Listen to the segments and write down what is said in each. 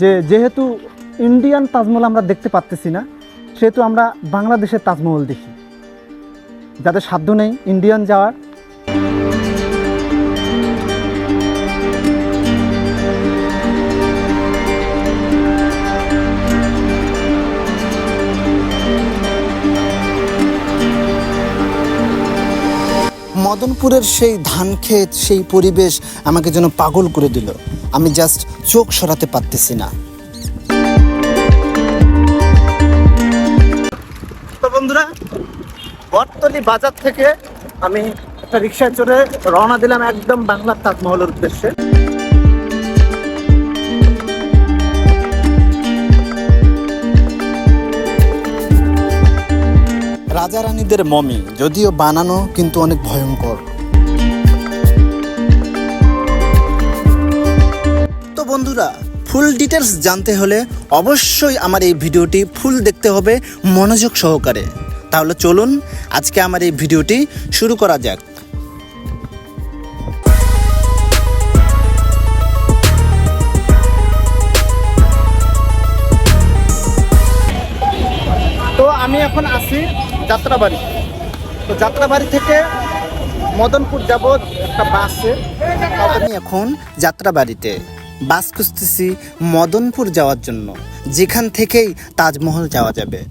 যে যেহেতু ইন্ডিয়ান তাজমহল আমরা দেখতে পারতেছি না, সেহেতু আমরা বাংলাদেশের তাজমহল দেখি। যাদের সাধ্য নেই ইন্ডিয়ান যাওয়ার মদনপুরের সেই ধান ক্ষেত, সেই পরিবেশ আমাকে যেন পাগল করে দিল। আমি জাস্ট চোখ সরাতে পারতেছি না। বন্ধুরা, বটতলি বাজার থেকে আমি একটা রিক্সায় চড়ে রওনা দিলাম একদম বাংলার তাজমহলের উদ্দেশ্যে। রাজা রানীদের মমি, যদিও বানানো কিন্তু অনেক ভয়ঙ্কর। তো বন্ধুরা, ফুল ডিটেলস জানতে হলে অবশ্যই আমার এই ভিডিওটি ফুল দেখতে হবে মনোযোগ সহকারে। তাহলে চলুন, আজকে আমার এই ভিডিওটি শুরু করা যাক। তো আমি এখন আছি যাত্রাবাড়ি। তো যাত্রাবাড়ি থেকে মদনপুর যাব একটা বাসে। আমি এখন যাত্রাবাড়িতে। বাস খুঁজতেছি মদনপুর যাওয়ার জন্য। যেখান থেকেই তাজমহল যাওয়া যাবে।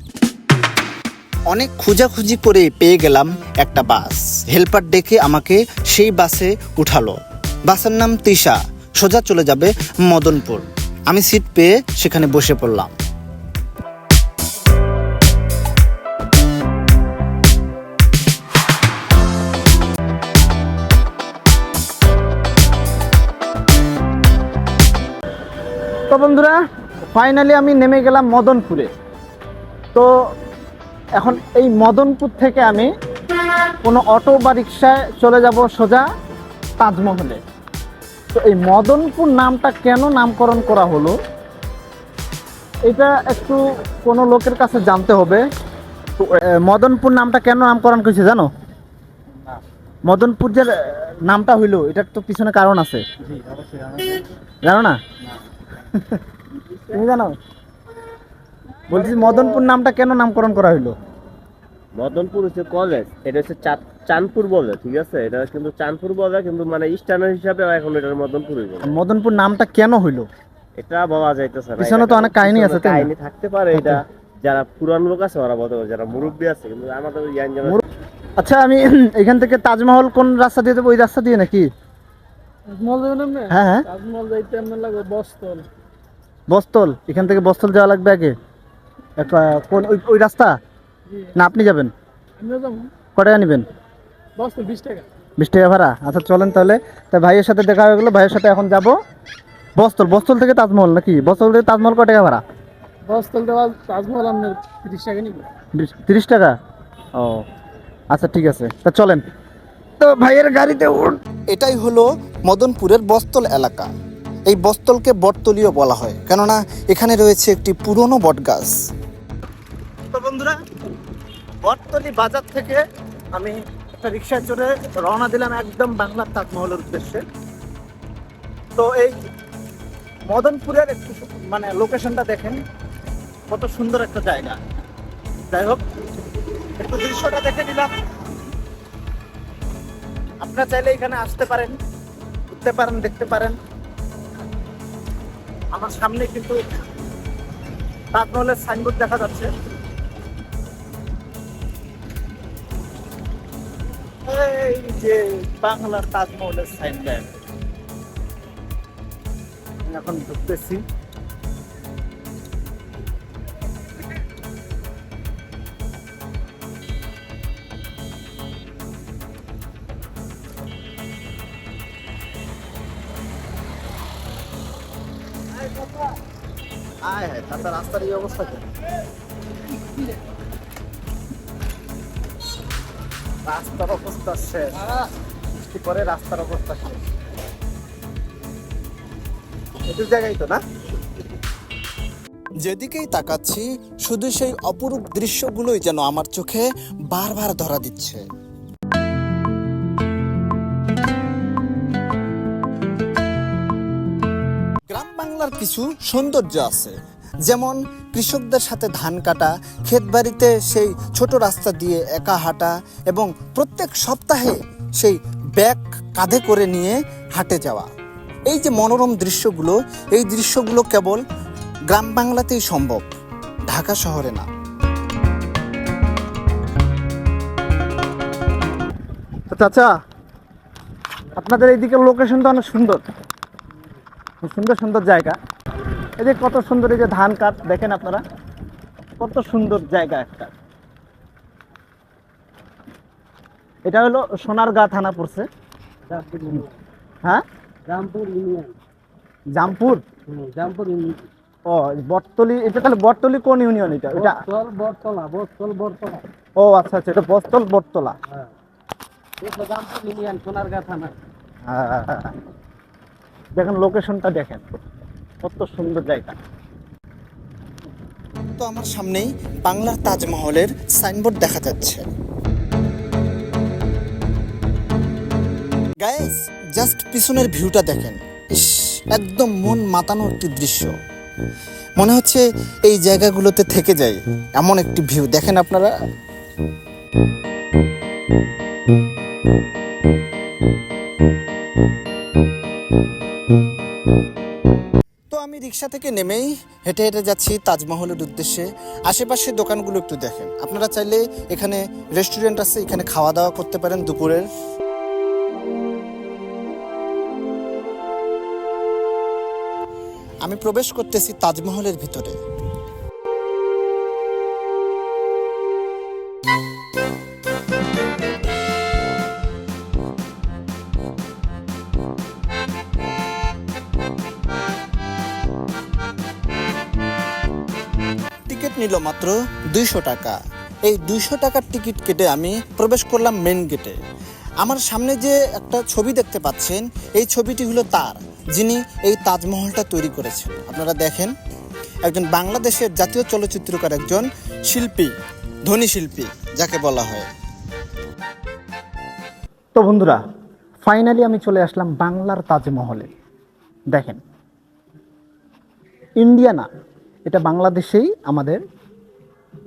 অনেক খোঁজাখুঁজি করে পেয়ে গেলাম একটা বাস। হেল্পার ডেকে আমাকে সেই বাসে উঠালো। বাসের নাম তৃষা। সোজা চলে যাবে মদনপুর। আমি সিট পেয়ে সেখানে বসে পড়লাম। তো বন্ধুরা ফাইনালি আমি নেমে গেলাম মদনপুরে। তো এখন এই মদনপুর থেকে আমি কোনো অটো বা রিক্সায় চলে যাব সোজা তাজমহলে। তো এই মদনপুর নামটা কেন নামকরণ করা হলো এটা একটু কোনো লোকের কাছে জানতে হবে। তো, মদনপুর নামটা কেন নামকরণ করেছে জানো? মদনপুর যে নামটা হইল এটার তো পিছনে কারণ আছে। জানো না। তুমি জানো? বলছি মদনপুর নামটা কেন নামকরণ করা হইল? মদনপুর হচ্ছে কলেজ এটা হচ্ছে চাঁদপুর বলে ঠিক আছে? এটা কিন্তু চাঁদপুর বলে কিন্তু মানে স্টানের হিসাবে এখন এটার মদনপুরই বলে মদনপুর নামটা কেন হইল? এটা বলা যাইতেছে না। পিছনে তো অনেক কাহিনী আছে, তাই কাহিনী থাকতে পারে এটা। যারা পুরান লোক আছে ওরা বলতে পারে যারা মুরব্বী আছে কিন্তু আমাদের ইয়াং মুর- আচ্ছা আমি এখান থেকে তাজমহল কোন রাস্তা দিয়ে যাব? ওই রাস্তা দিয়ে নাকি? তাজমহল যাবেন আপনি? হ্যাঁ হ্যাঁ। তাজমহল যাইতে আপনার লাগবে বস্তল বস্তল এখান থেকে বস্তল যাওয়া লাগবে আগে। একটা কোন ওই ওই রাস্তা? না আপনি যাবেন? টাকা নেবেন? বস্তল বিশ টাকা। বিশ টাকা ভাড়া? আচ্ছা চলেন তাহলে। তা ভাইয়ের সাথে দেখা হয়ে গেলো ভাইয়ের সাথে এখন যাব। বস্তল বস্তল থেকে তাজমহল নাকি? বস্তল থেকে তাজমহল কত টাকা ভাড়া? বস্তল দেওয়া তাজমহল আপনার তিরিশ টাকা নিবে। বিশ- তিরিশ টাকা? ও আচ্ছা ঠিক আছে। তা চলেন। তো ভাইয়ের গাড়িতে উঠ। এটাই হলো মদনপুরের বস্তল এলাকা। এই বস্তলকে বটতলিও বলা হয়, কেননা এখানে রয়েছে একটি পুরনো বটগাছ। তো বন্ধুরা, বটতলি বাজার থেকে আমি একটা রিক্সায় চড়ে রওনা দিলাম একদম বাংলার তাজমহলের উদ্দেশ্যে। তো এই মদনপুরের একটু মানে লোকেশনটা দেখেন, কত সুন্দর একটা জায়গা। যাই হোক, একটু দৃশ্যটা দেখে নিলাম। আপনারা চাইলে এখানে আসতে পারেন, ঘুরতে পারেন, দেখতে পারেন। আমার সামনে কিন্তু তাজমহলের সাইনবোর্ড দেখা যাচ্ছে। যে বাংলার তাজমহলের সাইনবোর্ড এখন ঢুকতেছি। রাস্তার এই অবস্থা রাস্তার অবস্থা শেষ। রাস্তার অবস্থা শেষ? এটুক জায়গায় তো না? যেদিকেই তাকাচ্ছি, শুধু সেই অপরূপ দৃশ্যগুলোই যেন আমার চোখে বারবার ধরা দিচ্ছে। গ্রাম বাংলার কিছু সৌন্দর্য আছে। যেমন কৃষকদের সাথে ধান কাটা, ক্ষেতবাড়িতে সেই ছোট রাস্তা দিয়ে একা হাঁটা এবং প্রত্যেক সপ্তাহে সেই ব্যাগ কাঁধে করে নিয়ে হাঁটে যাওয়া। এই যে মনোরম দৃশ্যগুলো, এই দৃশ্যগুলো কেবল গ্রাম বাংলাতেই সম্ভব, ঢাকা শহরে না। তো চাচা আপনাদের এইদিকে লোকেশনটা অনেক সুন্দর। সুন্দর সুন্দর জায়গা। এই যে কত সুন্দর এই যে ধান কাঠ দেখেন আপনারা? কত সুন্দর জায়গা একটা। এটা হলো সোনারগাঁ থানা পড়ছে। হ্যাঁ? রামপুর ইউনিয়ন। জামপুর? ইউনিয়ন। ও বটতলি এটা তাহলে বটতলি কোন ইউনিয়ন এটা? এটা বস্তল বরতলা বস্তল বরতলা ও আচ্ছা আচ্ছা এটা বস্তল বটতলা। হ্যাঁ। রামপুর ইউনিয়ন সোনারগাঁ থানা। হ্যাঁ। দেখেন লোকেশনটা দেখেন। কত সুন্দর জায়গা। তো আমার সামনেই বাংলার তাজমহলের সাইনবোর্ড দেখা যাচ্ছে। গাইস জাস্ট পিছনের ভিউটা দেখেন। ইস, একদম মন মাতানো একটি দৃশ্য। মনে হচ্ছে এই জায়গাগুলোতে থেকে যায় এমন একটি ভিউ। দেখেন আপনারা। তো আমি রিক্সা থেকে নেমেই হেঁটে হেঁটে যাচ্ছি তাজমহলের উদ্দেশ্যে। আশেপাশের দোকানগুলো একটু দেখেন। আপনারা চাইলে এখানে রেস্টুরেন্ট আছে, এখানে খাওয়া দাওয়া করতে পারেন দুপুরের। আমি প্রবেশ করতেছি তাজমহলের ভিতরে। মাত্র দুইশো টাকা। এই দুইশো টাকার টিকিট কেটে আমি প্রবেশ করলাম মেন গেটে আমার সামনে যে একটা ছবি দেখতে পাচ্ছেন, এই ছবিটি হলো তার, যিনি এই তাজমহলটা তৈরি করেছেন। আপনারা দেখেন, একজন বাংলাদেশের জাতীয় চলচ্চিত্রকার একজন শিল্পী, ধনী শিল্পী, যাকে বলা হয়। তো বন্ধুরা ফাইনালি আমি চলে আসলাম বাংলার তাজমহলে। দেখেন ইন্ডিয়া না, এটা বাংলাদেশেই আমাদের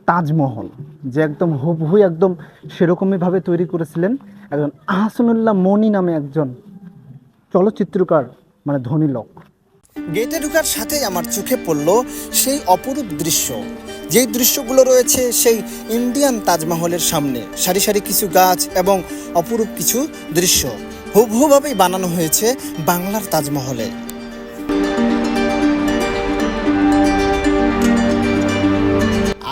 তাজমহল, যে একদম হুবহু একদম সেরকমইভাবে তৈরি করেছিলেন একজন আহসানুল্লাহ মনি নামে একজন চলচ্চিত্রকার মানে ধনী লোক। গেটে ঢোকার সাথেই আমার চোখে পড়ল সেই অপরূপ দৃশ্য। যেই দৃশ্যগুলো রয়েছে সেই ইন্ডিয়ান তাজমহলের সামনে, সারি সারি কিছু গাছ এবং অপরূপ কিছু দৃশ্য। হুবহুভাবেই বানানো হয়েছে বাংলার তাজমহলে।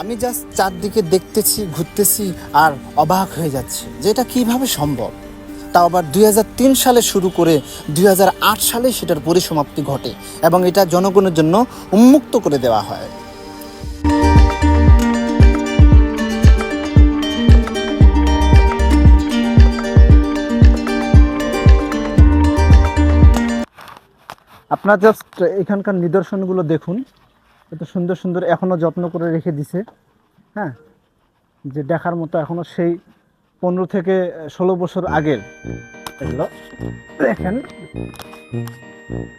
আমি জাস্ট চারদিকে দেখতেছি, ঘুরতেছি আর অবাক হয়ে যাচ্ছি যে এটা কীভাবে সম্ভব? তাও আবার দুই হাজার তিন সালে শুরু করে দুই হাজার আট সালে সেটার পরিসমাপ্তি ঘটে এবং এটা জনগণের জন্য উন্মুক্ত করে দেওয়া হয়। আপনার জাস্ট এখানকার নিদর্শনগুলো দেখুন। এত সুন্দর সুন্দর এখনও যত্ন করে রেখে দিছে হ্যাঁ? যে দেখার মতো এখনও সেই পনেরো থেকে ষোলো বছর আগের। এগুলো দেখেন।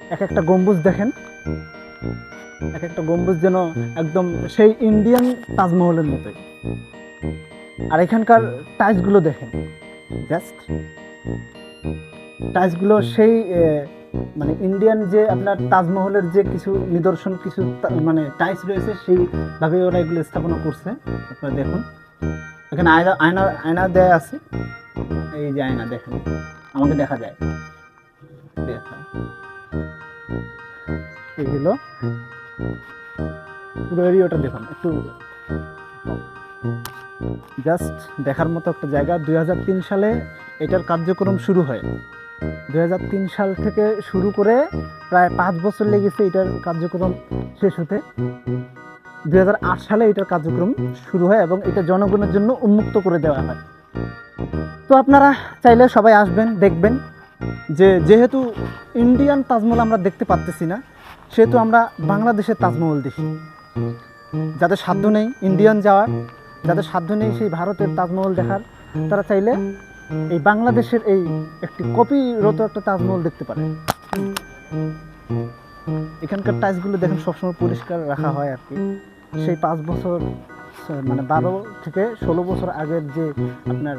এক একটা গম্বুজ দেখেন। এক একটা গম্বুজ যেন একদম সেই ইন্ডিয়ান তাজমহলের মতোই। আর এখানকার টাইলসগুলো দেখেন। জাস্ট। টাইলসগুলো সেই মানে ইন্ডিয়ান যে আপনার তাজমহলের যে কিছু নিদর্শন, কিছু মানে টাইলস রয়েছে, সেইভাবে ওরা এগুলো স্থাপনা করছে। আপনারা দেখুন। এখানে আয়না আয়না আয়না দেয়া আছে। এই যে আয়না, দেখেন। আমাকে দেখা যায়। দেখা। এইগুলো পুরো এরিয়াটা দেখুন। একটু জাস্ট দেখার মতো একটা জায়গা। দুই হাজার তিন সালে এটার কার্যক্রম শুরু হয়। দুই হাজার তিন সাল থেকে শুরু করে প্রায় পাঁচ বছর লেগেছে এটার কার্যক্রম শেষ হতে। দুই সালে এটার কার্যক্রম শুরু হয় এবং এটা জনগণের জন্য উন্মুক্ত করে দেওয়া হয়। তো আপনারা চাইলে সবাই আসবেন, দেখবেন যে যেহেতু ইন্ডিয়ান তাজমহল আমরা দেখতে পারতেছি না, সেহেতু আমরা বাংলাদেশের তাজমহল দেখি। যাদের সাধ্য নেই ইন্ডিয়ান যাওয়ার, যাদের সাধ্য নেই সেই ভারতের তাজমহল দেখার, তারা চাইলে এই বাংলাদেশের এই একটি কপিরত একটা তাজমহল দেখতে পারে এখানকার টাইলসগুলো দেখেন সবসময় পরিষ্কার রাখা হয় আর কি সেই পাঁচ বছর মানে বারো থেকে ষোলো বছর আগের যে আপনার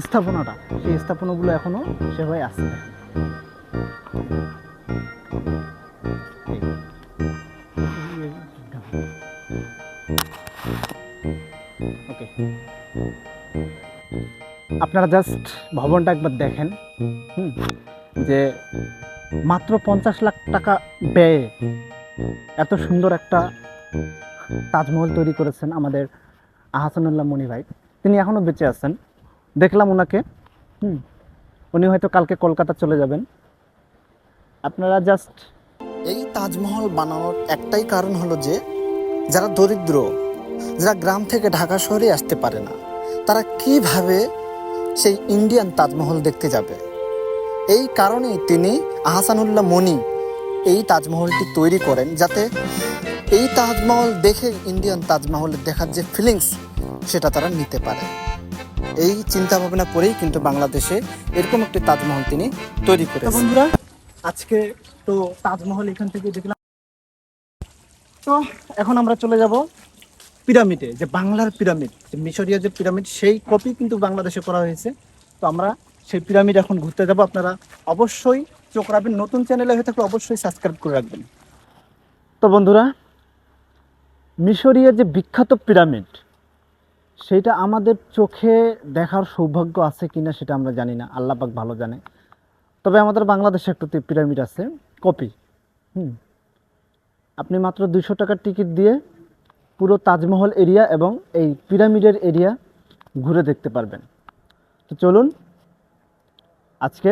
স্থাপনাটা সেই স্থাপনাগুলো এখনও সেভাবে আছে ওকে আপনারা জাস্ট ভবনটা একবার দেখেন যে মাত্র পঞ্চাশ লাখ টাকা ব্যয়ে এত সুন্দর একটা তাজমহল তৈরি করেছেন আমাদের আহাসানুল্লাহ মনি ভাই। তিনি এখনও বেঁচে আছেন। দেখলাম ওনাকে, হুম, উনি হয়তো কালকে কলকাতা চলে যাবেন। আপনারা জাস্ট এই তাজমহল বানানোর একটাই কারণ হলো যে, যারা দরিদ্র, যারা গ্রাম থেকে ঢাকা শহরে আসতে পারে না, তারা কীভাবে সেই ইন্ডিয়ান তাজমহল দেখতে যাবে। এই কারণেই তিনি আহসানুল্লাহ মনি এই তাজমহলটি তৈরি করেন, যাতে এই তাজমহল দেখে ইন্ডিয়ান তাজমহলের দেখার যে ফিলিংস সেটা তারা নিতে পারে। এই চিন্তা ভাবনা করেই কিন্তু বাংলাদেশে এরকম একটি তাজমহল তিনি তৈরি করেছেন। বন্ধুরা, আজকে তো তাজমহল এখান থেকে দেখলাম। তো এখন আমরা চলে যাব পিরামিডে, যে বাংলার পিরামিড, যে মিশরীয় যে পিরামিড, সেই কপি কিন্তু বাংলাদেশে করা হয়েছে। তো আমরা সেই পিরামিড এখন ঘুরতে যাব। আপনারা অবশ্যই চোখ রাখবেন। নতুন চ্যানেলে হয়ে থাকলে অবশ্যই সাবস্ক্রাইব করে রাখবেন। তো বন্ধুরা, মিশরীয় যে বিখ্যাত পিরামিড, সেটা আমাদের চোখে দেখার সৌভাগ্য আছে কিনা সেটা আমরা জানি না। আল্লাহ পাক ভালো জানে। তবে আমাদের বাংলাদেশে একটা পিরামিড আছে। কপি হুম। আপনি মাত্র দুশো টাকার টিকিট দিয়ে পুরো তাজমহল এরিয়া এবং এই পিরামিডের এরিয়া ঘুরে দেখতে পারবেন। তো চলুন আজকে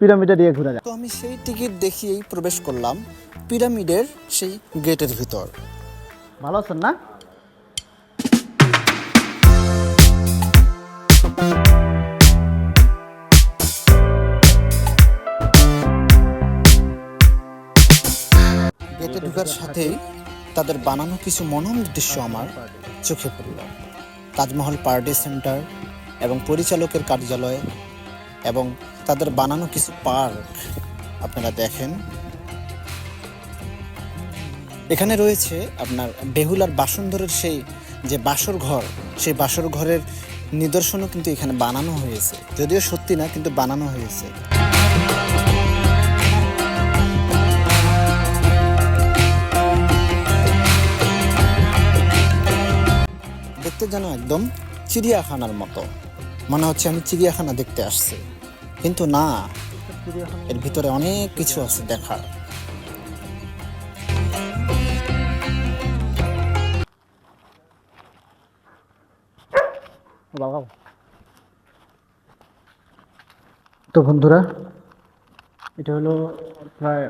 পিরামিডের এরিয়া ঘুরে যাক তো আমি সেই টিকিট দেখিয়েই প্রবেশ করলাম পিরামিডের সেই গেটের ভিতর। ভালো আছেন না? ঢোকার সাথেই তাদের বানানো কিছু মনোরম দৃশ্য আমার চোখে পড়ল। তাজমহল পার্টি সেন্টার এবং পরিচালকের কার্যালয় এবং তাদের বানানো কিছু পার্ক। আপনারা দেখেন। এখানে রয়েছে আপনার বেহুলার বাসনধরের সেই যে বাসর ঘর, সেই বাসর ঘরের নিদর্শনও কিন্তু এখানে বানানো হয়েছে। যদিও সত্যি না, কিন্তু বানানো হয়েছে। দেখতে যেন একদম চিড়িয়াখানার মতো। মনে হচ্ছে আমি চিড়িয়াখানা দেখতে আসছি। কিন্তু না, এর ভিতরে অনেক কিছু আছে দেখার। তো বন্ধুরা, এটা হলো প্রায়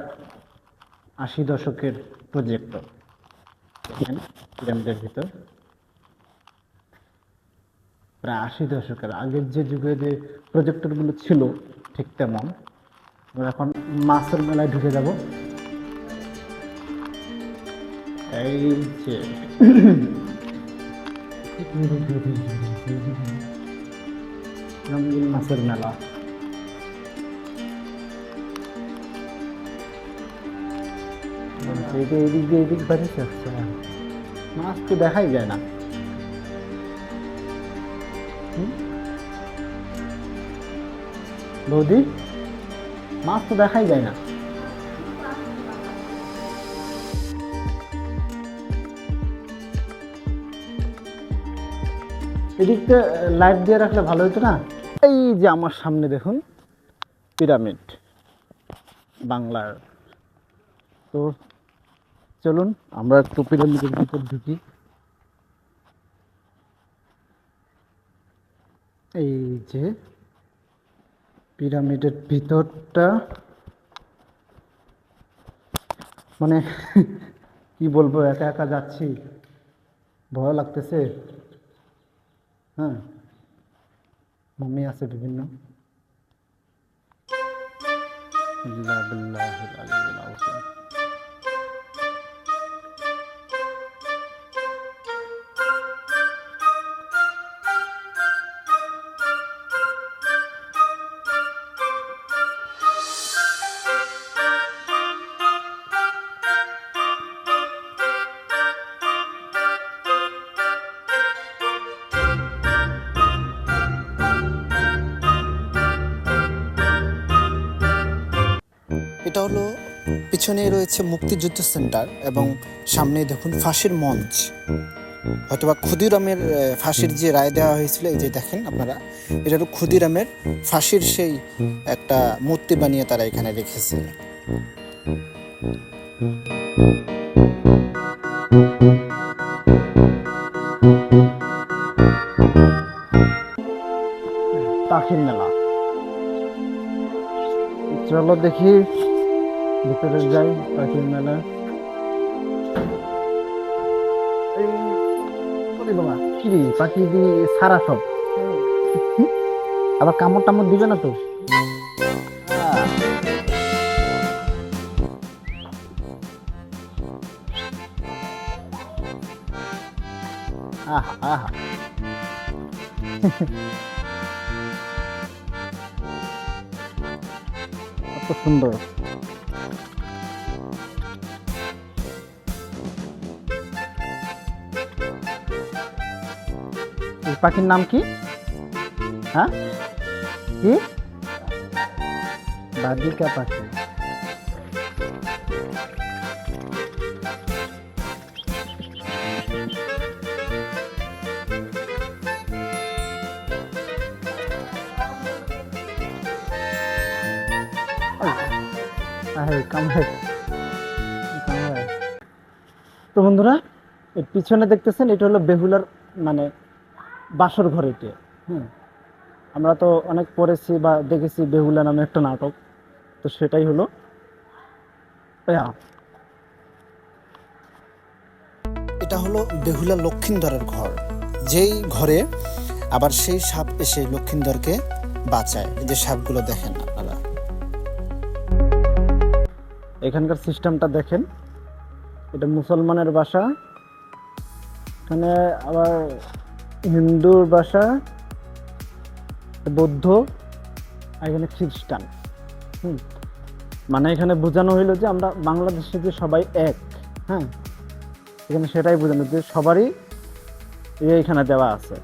আশি দশকের প্রজেক্ট পিরামিডের ভিতর। প্রায় আশি দশকের আগের যে যুগে যে প্রজেক্টরগুলো ছিল, ঠিক তেমন। এখন মাছের মেলায় ঢুকে যাব। এই যে। রঙিন মাছের মেলা। এদিক দিয়ে এদিক বাড়িতে মাছ তো দেখাই যায় না। বৌদি, মাছ তো দেখাই যায় না। এদিকটা লাইট দিয়ে রাখলে ভালো হতো না? এই যে আমার সামনে দেখুন পিরামিড বাংলার। তো চলুন, আমরা একটু পিরামিডের ভিতর ঢুকি। এই যে পিরামিডের ভিতরটা মানে কি বলব একা একা যাচ্ছি ভয় লাগতেছে হ্যাঁ মমি আছে বিভিন্ন বিল্লাহ পিছনে রয়েছে মুক্তিযুদ্ধ সেন্টার এবং সামনে দেখুন ফাঁসির মঞ্চ। হয়তোবা ক্ষুদিরামের ফাঁসির যে রায় দেওয়া হয়েছিল, এই যে দেখেন আপনারা, এটা ক্ষুদিরামের ফাঁসির সেই একটা মূর্তি বানিয়ে তারা এখানে রেখেছে। পাখির মেলা। চলো দেখি ভিতরে যাই, পাখির মেলা। পাখি দিয়ে সারা সব? আবার কামড় টামড় দিবে না তো। আহা আহা। কত সুন্দর। পাখির নাম কি? হ্যাঁ? কি? বাদিকা পাখি। তো বন্ধুরা পিছনে দেখতেছেন, এটা হলো বেহুলার মানে বাসর ঘর এটি হুম। আমরা তো অনেক পড়েছি বা দেখেছি বেহুলা নামে একটা নাটক। তো সেটাই হলো এটা হলো বেহুলা লক্ষিন্দরের ঘর। যেই ঘরে আবার সেই সাপ এসে লক্ষিন্দরকে বাঁচায়। যে সাপগুলো দেখেন আপনারা। এখানকার সিস্টেমটা দেখেন। এটা মুসলমানের বাসা। এখানে আবার হিন্দুর ভাষা, বৌদ্ধ, আর এখানে খ্রিস্টান। হুম। মানে এখানে বোঝানো হইল যে আমরা বাংলাদেশে যে সবাই এক হ্যাঁ? এখানে সেটাই বোঝানো যে সবারই ইয়ে এখানে দেওয়া আছে।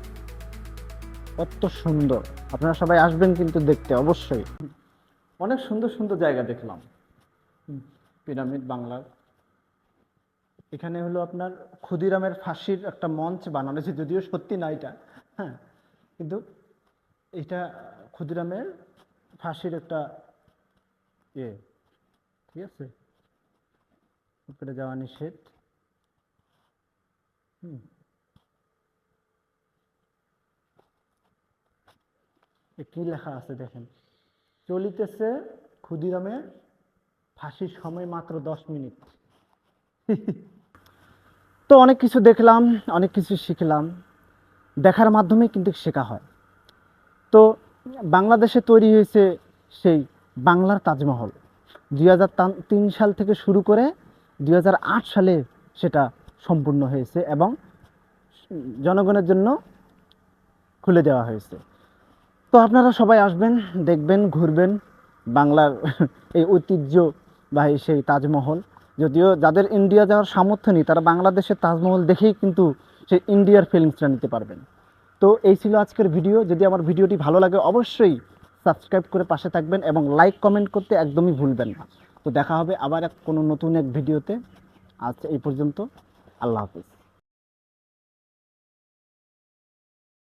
কত সুন্দর। আপনারা সবাই আসবেন কিন্তু দেখতে, অবশ্যই। অনেক সুন্দর সুন্দর জায়গা দেখলাম। পিরামিড, বাংলার এখানে হলো আপনার ক্ষুদিরামের ফাঁসির একটা মঞ্চ বানানো হয়েছে, যদিও সত্যি না এটা হ্যাঁ। কিন্তু এটা ক্ষুদিরামের ফাঁসির একটা ইয়ে ঠিক আছে? উপরে যাওয়া নিষেধ। কি লেখা আছে দেখেন? চলিতেছে ক্ষুদিরামের ফাঁসির সময় মাত্র দশ মিনিট। তো অনেক কিছু দেখলাম, অনেক কিছু শিখলাম। দেখার মাধ্যমে কিন্তু শেখা হয়। তো বাংলাদেশে তৈরি হয়েছে সেই বাংলার তাজমহল। দুই হাজার তিন সাল থেকে শুরু করে দুই হাজার আট সালে সেটা সম্পূর্ণ হয়েছে এবং জনগণের জন্য খুলে দেওয়া হয়েছে। তো আপনারা সবাই আসবেন, দেখবেন, ঘুরবেন বাংলার এই ঐতিহ্যবাহী সেই তাজমহল। যদিও যাদের ইন্ডিয়া যাওয়ার সামর্থ্য নেই, তারা বাংলাদেশের তাজমহল দেখেই কিন্তু সেই ইন্ডিয়ার ফিলিংসটা নিতে পারবেন। তো এই ছিল আজকের ভিডিও যদি আমার ভিডিওটি ভালো লাগে, অবশ্যই সাবস্ক্রাইব করে পাশে থাকবেন এবং লাইক কমেন্ট করতে একদমই ভুলবেন না। তো দেখা হবে আবার এক কোনো নতুন এক ভিডিওতে আজ এই পর্যন্ত, আল্লাহ হাফিজ।